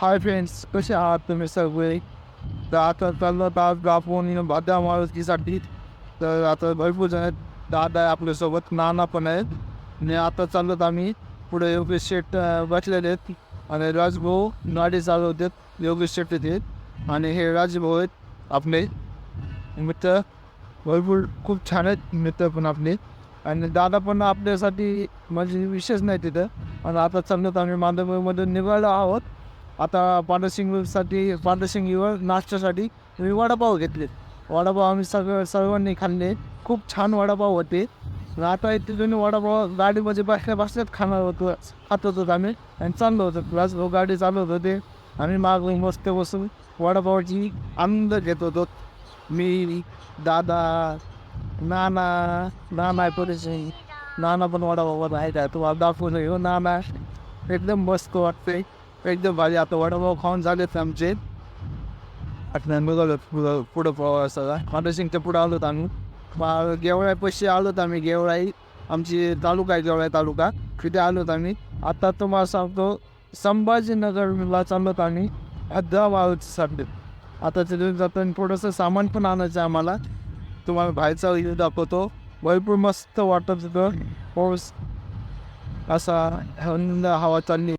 Hi friends कसे आहात तुम्ही सगळे तर आता चाललो आज आपण भाद्या मारुतीसाठी तर आता भरपूर जण आहेत दादा आहे आपल्यासोबत नाना पण आहेत आणि आता चालत आम्ही पुढे योगेश शेट बसलेले आहेत आणि राजभाऊ गाडी चालवतात योगेश शेट आहेत आणि हे राजभाऊ आहेत आपले मित्र भरपूर खूप छान आहेत मित्र पण आपले आणि दादा पण आपल्यासाठी म्हणजे विशेष नाही तिथं आणि आता चाललोत आम्ही माधवमध्ये निघायला आहोत आता पांढरसिंगसाठी पांढरसिंगीवर नाश्त्यासाठी मी वडापाव घेतले. वडापाव आम्ही सगळं सर्वांनी खाल्ले. खूप छान वडापाव होते. आता इथे तिथून वडापाव गाडीमध्ये बसल्या बसल्यात खाणार होतो खात होतो आम्ही. आणि चाललो होतो. प्लस गाडी चालवत होते. आम्ही माग मस्त बसून वडापावची आनंद घेत होतो. मी दादा नाना नाना आहे परिचय नाना पण वडापाव आहे का तुम्हाला दाखवून येऊ नाना एकदम मस्त वाटते एकदम भारी. आता वडापाव खाऊन झालेत आमचे. आता पुढं पुढं प्रवासाला. माधवसिंगच्या पुढं आलोत आम्ही. मग गेवराई पैसे आलोत आम्ही गेवळाई. आमची तालुका आहे गेवळ्या तालुका. तिथे आलोत आम्ही. आता तुम्हाला सांगतो संभाजीनगरला चाललोत आम्ही. हैदराबादसाठी आता तिथून जाताना थोडंसं सामान पण आणायचं आहे आम्हाला. तुम्हाला बाहेरचा इथे दाखवतो. भरपूर मस्त वाटत होतं. पाऊस असा हवा चालली.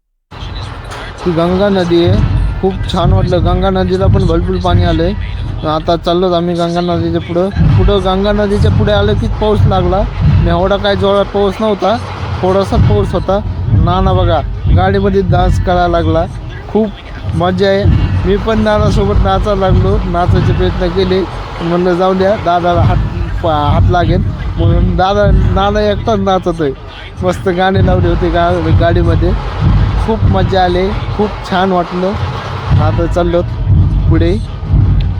ती गंगा नदी आहे. खूप छान वाटलं. गंगा नदीला पण भरपूर पाणी आलं आहे आता चाललोच आम्ही गंगा नदीच्या पुढं. पुढं गंगा नदीच्या पुढे आलं की पाऊस लागला. एवढा काय जोरात पाऊस नव्हता. थोडासा पाऊस होता. नाना बघा गाडीमध्ये डान्स करायला लागला. खूप मजा आहे. मी पण नानासोबत नाचायला लागलो. नाचायचे प्रयत्न केले. म्हणलं जाऊ द्या दादाला हात पा- हात लागेल. म्हणून दादा नाना एकटाच नाचत आहे मस्त गाणे लावले होते गा गाडीमध्ये. खूप मजा आली खूप छान वाटलं. आता चाललो पुढे.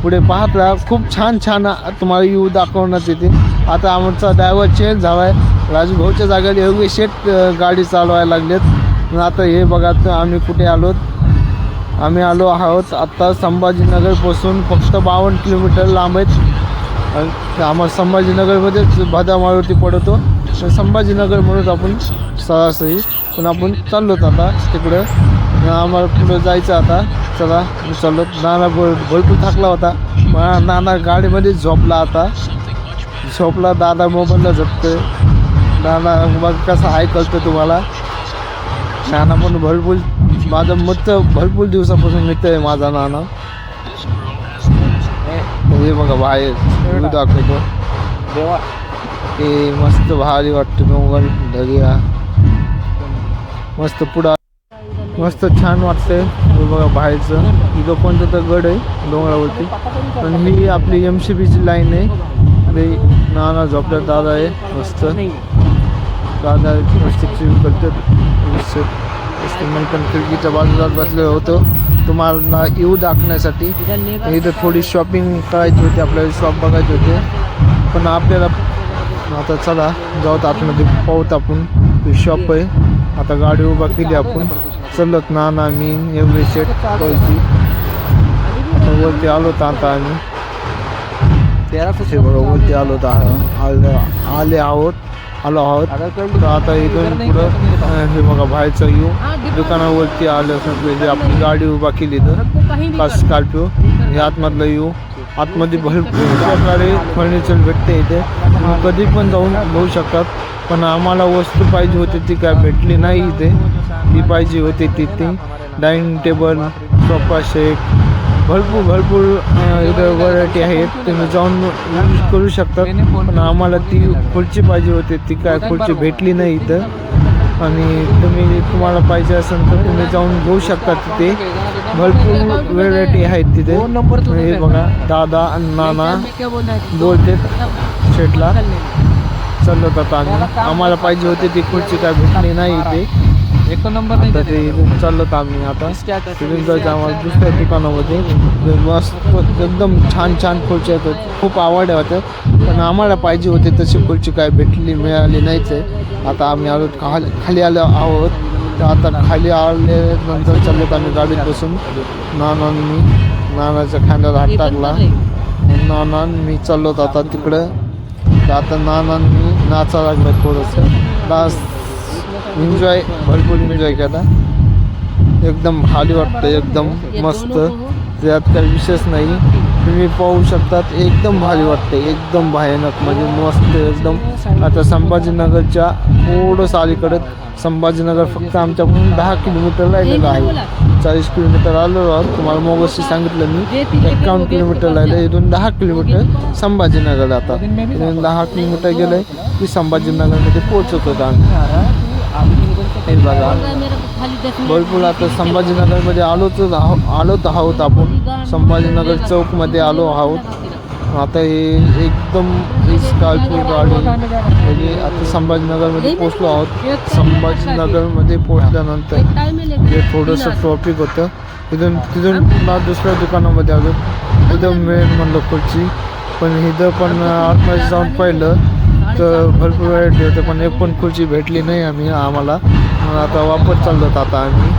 पुढे पाहत राहा खूप छान छान तुम्हाला येऊ दाखवण्यात येते. आता आमचा ड्रायव्हर चेंज झाला आहे राजभाऊच्या जागेत योगेश शेट गाडी चालवायला लागलेत. आता हे बघा आम्ही कुठे आलोत? आम्ही आलो आहोत आत्ता संभाजीनगरपासून फक्त बावन्न किलोमीटर लांब आहेत. आम्हाला संभाजीनगरमध्येच भादामारुती पडतो. तर संभाजीनगर म्हणून आपण सरासरी पण आपण चाललोत आता तिकडं. आम्हाला पुढं जायचं आता. चला चाललो नाना भर भरपूर थकला होता. मग नाना गाडीमध्ये झोपला आता. झोपला दादा मोबाईलला झोपतोय. नाना मग कसं ऐकलं तुम्हाला? नाना पण भरपूर माझा मित्र भरपूर दिवसापासून मित्र आहे माझा नाना. हे बघा बाहेर. दाखवतो. ते मस्त भारी वाटतं डोंगर दर्या मस्त पुढा मस्त छान वाटतंय. बघा बाहेरचं. इथं कोणतं तर गड आहे डोंगरावरती. पण ही आपली एम सी बीची लाईन आहे. नाना झोपल्या दादा आहे मस्त. दादा मस्त करतात. मी पण खिडकीच्या बाजूला बसलेलो होतो. तुम्हाला येऊ दाखवण्यासाठी इथं थोडी शॉपिंग करायची होती आपल्याला शॉप बघायचे होते. पण आपल्याला आता चला जाऊत आतमध्ये पाहूत आपण. ते शॉप आहे. आता गाडी उभा केली आपण. चलत ना ना मी एवढे सेट वरती. आता वरती आलो तर आता आम्ही. बघा वरती आलो तर आले आले आहोत. आलो आहोत. तर आता इथून पुढं हे बघा बाहेरचं येऊ दुकानावरती आलं सगळे जे आपली गाडी उभा केली तर. स्कॉर्पिओ हे आतमधलं येऊ आतमध्ये भरपूर प्रकारे फर्निचर भेटते इथे. कधी पण जाऊन घेऊ शकतात. पण आम्हाला वस्तू पाहिजे होती ती काय भेटली नाही इथे. ती पाहिजे होती ती ती. डायनिंग टेबल सोफा सेट भरपूर भरपूर इथे इथं व्हरायटी आहेत. तुम्ही जाऊन यूज करू शकतात. पण आम्हाला ती खुर्ची पाहिजे होती. ती काय खुर्ची भेटली नाही इथं. आणि तुम्ही तुम्हाला पाहिजे असेल तर तुम्ही जाऊन घेऊ शकता तिथे. भरपूर व्हेरायटी आहेत तिथे. हे बघा दादा आणि नाना बोलते शेटला चाललो आता आम्ही. आम्हाला पाहिजे होती ती खुर्ची काय भेटली नाही इथे. एक नंबर आता ते इथून चाललो आम्ही आता. तिथून जायचं आम्हाला दुसऱ्या दुकानामध्ये मस्त एकदम छान छान खुर्च्या आहेत खूप आवड होते पण आम्हाला पाहिजे होते तशी खुर्ची काय भेटली मिळाली नाहीच आहे. आता आम्ही आलो खाली खाली आलो आहोत. तर आता खाली आले नंतर चाललो आम्ही गाडीत बसून. नानांनी नानाच्या खांद्याला हात टाकला. नाना मी चाललो आता तिकडं. तर आता नानांनी नाचा लागलं थोडंसं. डान्स एन्जॉय भरपूर एन्जॉय केला. एकदम भारी वाटतं एकदम मस्त. त्यात काही विशेष नाही. तुम्ही पाहू शकतात एकदम भारी वाटते एकदम भयानक म्हणजे मस्त एकदम. आता संभाजीनगरच्या थोडंसं अलीकडे संभाजीनगर फक्त आमच्याकडून दहा किलोमीटर राहिलेलं आहे. चाळीस किलोमीटर आलो आहोत. तुम्हाला मोगशी सांगितलं मी. एक्कावन्न किलोमीटर राहिलं इथून दहा किलोमीटर संभाजीनगर आता. इथून दहा किलोमीटर गेलं की संभाजीनगरमध्ये पोहोचत होतो आम्ही. हे बघा. भरपूर आता संभाजीनगरमध्ये आलोच आलोच आहोत आपण. संभाजीनगर चौकमध्ये आलो आहोत. आता हे एकदम स्कॉर्पिओ गाडी म्हणजे आता संभाजीनगरमध्ये पोचलो आहोत. संभाजीनगरमध्ये पोचल्यानंतर जे थोडंसं ट्रॉफिक होतं. तिथून तिथून पुन्हा दुसऱ्या दुकानामध्ये आलो. तिथं मिळेल म्हणलं खुर्ची. पण इथं पण आतमध्ये जाऊन पाहिलं. तर भरपूर वेळ होतं पण एक पण खुर्ची भेटली नाही आम्ही आम्हाला. मग आता वापस चाललो आहोत आता आम्ही.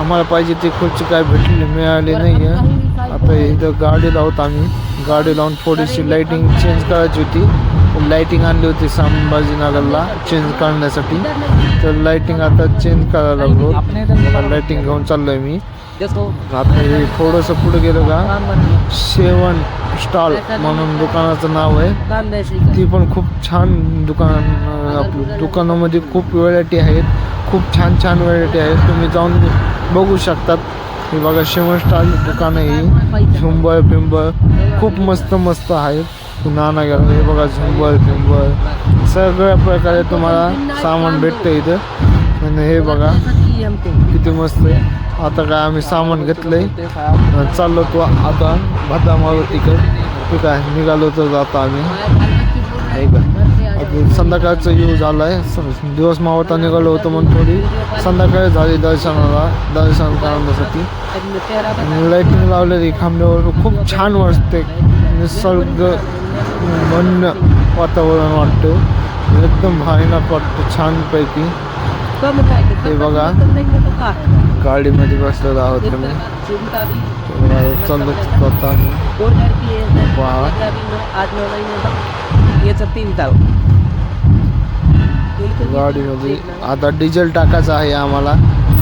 आम्हाला पाहिजे ती खुर्ची काय भेटली मिळाली नाही आहे आता इथं गाडी लावत आम्ही. गाडी लावून थोडीशी लाईटिंग चेंज करायची होती. लाईटिंग आणली होती संभाजीनगरला चेंज करण्यासाठी. तर लाईटिंग आता चेंज करायला लागलो. लाईटिंग घेऊन चाललोय मी. आता हे थोडंसं पुढे गेलो का? शेवण. स्टॉल म्हणून दुकानाचं नाव आहे. ती पण खूप छान दुकान आपलं दुकानामध्ये खूप व्हरायटी आहेत. खूप छान छान व्हरायटी आहेत. तुम्ही जाऊन बघू शकतात. हे बघा शिवण स्टॉल दुकान आहे झुंबळ झुंबर पिंबर खूप मस्त मस्त आहेत. नाना घ्या हे बघा झुंबर पिंबर सगळ्या प्रकारे तुम्हाला सामान भेटतं इथं. आणि हे बघा किती मस्त आहे. आता काय आम्ही सामान घेतलंय. चाललो तो आता भाता इकडे. ठीक आहे निघालो तर जातो आम्ही. संध्याकाळचं येऊ झालं आहे दिवस मावता निघालो होतो म्हणून थोडी. संध्याकाळी झाली दर्शनाला दर्शन करण्यासाठी. आणि लाईटिंग लावलेली खांब्यावर. खूप छान वाटते निसर्ग वन्य वातावरण वाटतं एकदम भारीनाक वाटतं छानपैकी. हे बघा. गाडीमध्ये बसलेलो आहोत तुम्ही चाललो आता गाडीमध्ये आता डिझेल टाकायचं आहे आम्हाला.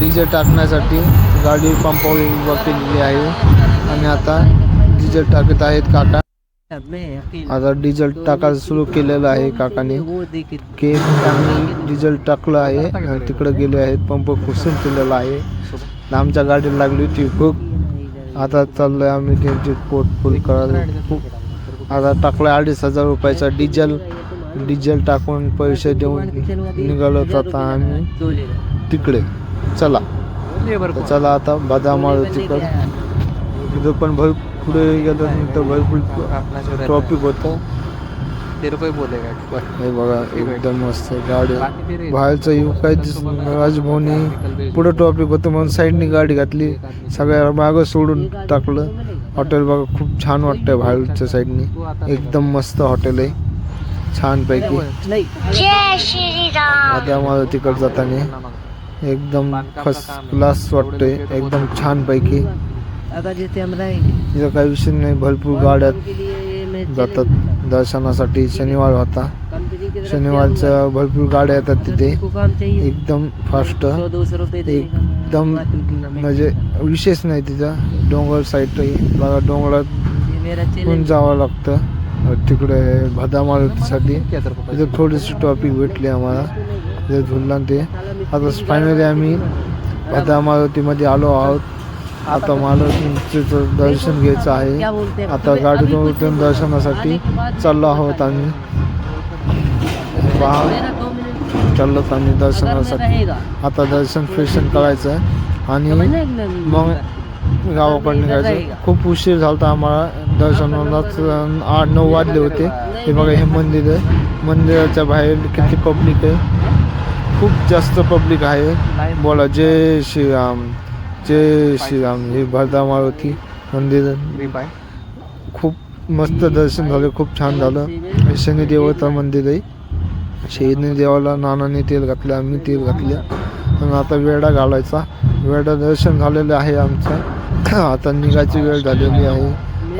डिझेल टाकण्यासाठी गाडी पंपावर केलेली आहे. आणि आता डिझेल टाकत आहेत काका. आता डिझेल टाकायला सुरू केलेलं आहे काकाने. के आम्ही डिझेल टाकलं आहे आणि तिकडे गेले आहेत पंप खुसून केलेला आहे. आमच्या गाडीला लागली होती खूप आता चाललोय आम्ही त्यांची पोट फुल करायला. खूप आता टाकलं अडीच हजार रुपयाचा डिझेल. डिझेल टाकून पैसे देऊन निघालो आता आम्ही तिकडे. चला. चला आता बदाम तिकडे. तिथं पण भर पुढे गेल्यानंतर भरपूर ट्रॉफिक होतं. रुपये हे बघा एकदम मस्त गाडी. बाहेरचं येऊ काय. राजभवनी. पुढं ट्रॉफिक होतं म्हणून साईडनी गाडी घातली. सगळ्या मागं सोडून टाकलं. हॉटेल बघा खूप छान वाटतंय बाहेरच्या साईडनी एकदम मस्त हॉटेल आहे. छानपैकी आता मला तिकड जाताना. एकदम फर्स्ट क्लास वाटतंय. एकदम छानपैकी आता जिथे हम तिथं काही विषय नाही भरपूर गाड्या जातात. दर्शनासाठी शनिवार होता. शनिवारच्या भरपूर गाड्या येतात तिथे. एकदम फास्ट. एकदम म्हणजे विशेष नाही तिथं. डोंगर साईड बघा डोंगरात पण जावं लागतं. तिकडे भदा मारुतीसाठी तिथे थोडीशी टॉपिक भेटली आम्हाला. तिथे झुलला ते. आता फायनली आम्ही भदा मारुतीमध्ये आलो आहोत. आता मारुतीचं दर्शन घ्यायचं आहे. आता गाडीतून उतरून दर्शनासाठी चाललो आहोत आम्ही. पहा. चाललो आम्ही दर्शनासाठी. आता दर्शन फेशन करायचं आहे आणि मग गावाकडे निघायचं. खूप उशीर झाला होता आम्हाला. दर्शनालाच आठ नऊ वाजले होते. हे बघा हे मंदिर आहे. मंदिराच्या बाहेर किती पब्लिक आहे. खूप जास्त पब्लिक आहे. बोला जय श्रीराम. जय श्रीराम हे भरदा मारुती मंदिर. खूप मस्त दर्शन झालं खूप छान झालं. शनी देवता मंदिर आहे. शहीदने देवाला नानाने तेल घातलं आम्ही तेल घातलं. आणि आता वेडा घालायचा. वेडा दर्शन झालेलं आहे आमचं. आता निघायची वेळ झालेली आहे.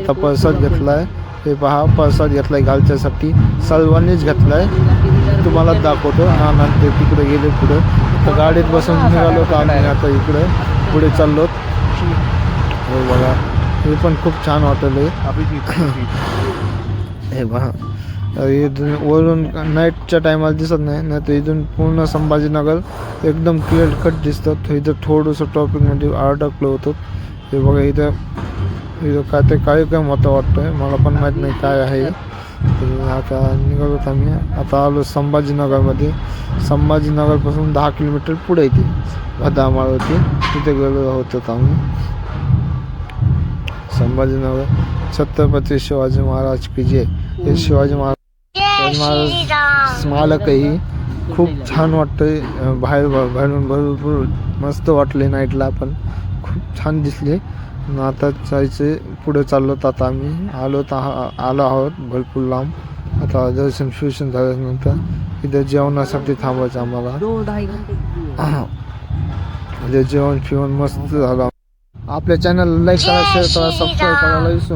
आता प्रसाद घेतला आहे हे पहा प्रसाद घेतला आहे घालच्यासाठी. सर्वांनीच घेतला आहे तुम्हाला दाखवतो. नाना ते तिकडे गेले पुढं. तर गाडीत बसून निघालो तर आम्ही आता इकडे. पुढे चाललो. हे बघा. हे पण खूप छान हॉटेल आहे. हे बघा. इथून वरून नाईटच्या टायमाला दिसत नाही नाही तर इथून पूर्ण संभाजीनगर एकदम क्लिअर कट दिसतं इथं थोडंसं टॉपिकमध्ये अडकलो होतो. हे बघा इथं इथं काय ते कार्यक्रम होता वाटतंय. मला पण माहीत नाही काय आहे. आता निघालो आम्ही. आता आलो संभाजीनगरमध्ये. संभाजीनगरपासून दहा किलोमीटर पुढे येते बदामाळ होती तिथे गेलो होतो आम्ही संभाजीनगर छत्रपती शिवाजी महाराज की जे हे शिवाजी महाराज महाराज स्मारकही खूप छान वाटतं बाहेर बाहेरून भरपूर मस्त वाटले नाईटला पण. खूप छान दिसले. आता जायचे पुढे चाललो तर आता आम्ही. आलो तर आलो आहोत भरपूर लांब. आता दर्शन फिशन झाल्यानंतर इथं जेवणासाठी थांबायचं आम्हाला. दो जेवण फिवण मस्त झालं. आपल्या चॅनल लाईक करा शेअर करा सबस्क्राईब करायला विसरू